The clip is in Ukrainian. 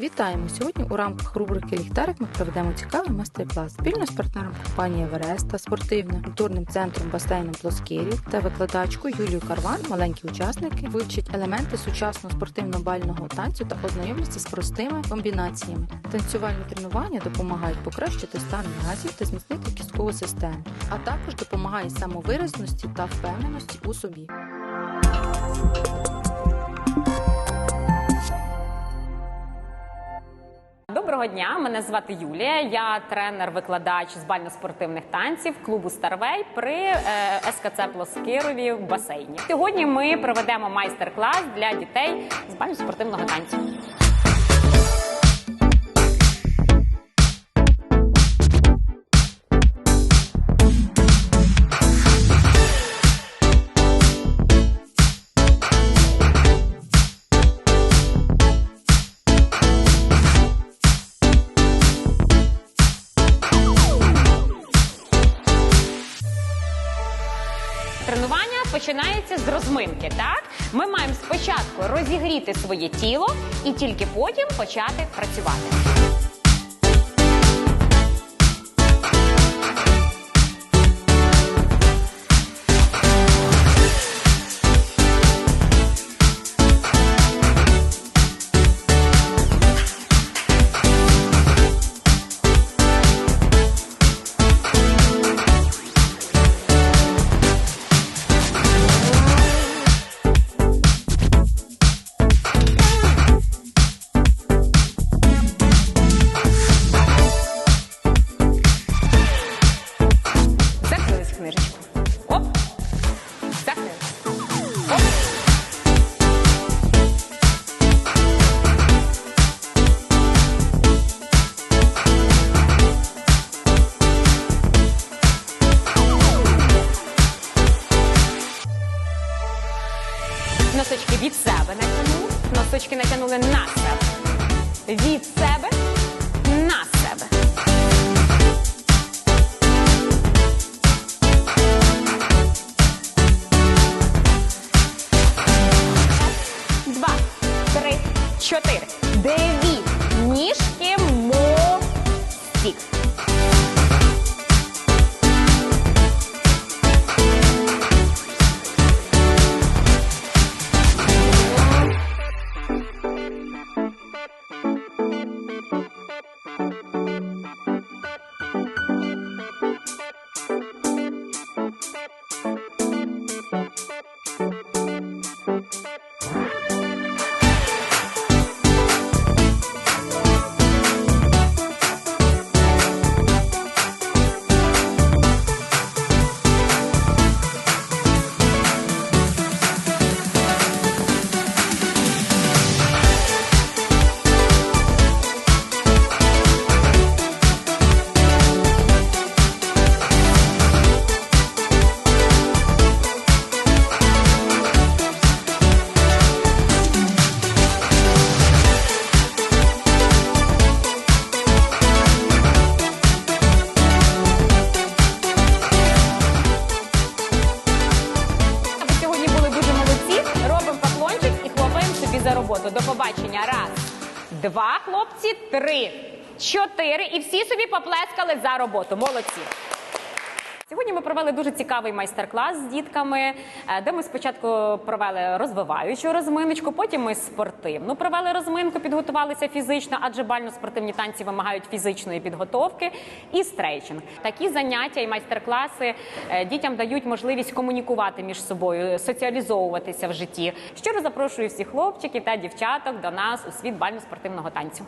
Вітаємо! Сьогодні у рамках рубрики Ліхтарик ми проведемо цікавий майстер-клас спільно з партнером компанії Еверест та спортивним культурним центром басейном Плоскирів та викладачкою Юлією Карван. Маленькі учасники вивчать елементи сучасного спортивно-бального танцю та ознайомляться з простими комбінаціями. Танцювальні тренування допомагають покращити стан м'язів та зміцнити кісткову систему, а також допомагають самовиразності та впевненості у собі. Доброго дня, мене звати Юлія. Я тренер-викладач з бально-спортивних танців клубу Старвей при е, СКЦ Плоскирові в басейні. Сьогодні ми проведемо майстер-клас для дітей з бально-спортивного танцю. Тренування починається з розминки. Так, ми маємо спочатку розігріти своє тіло і тільки потім почати працювати. Себе натягнули. Носочки натягнули на себе. Від себе на себе. два, три, чотири. Дві ніжки мостик. За роботу. До побачення. Раз, два, хлопці, три, чотири. І всі собі поплескали за роботу. Молодці. Сьогодні ми провели дуже цікавий майстер-клас з дітками, е, де ми спочатку провели розвиваючу розминочку, потім ми спортивну провели розминку, підготувалися фізично, адже бально-спортивні танці вимагають фізичної підготовки і стрейчинг. Такі заняття і майстер-класи е, дітям дають можливість комунікувати між собою, соціалізовуватися в житті. Щиро запрошую всіх хлопчиків та дівчаток до нас у світ бально-спортивного танцю.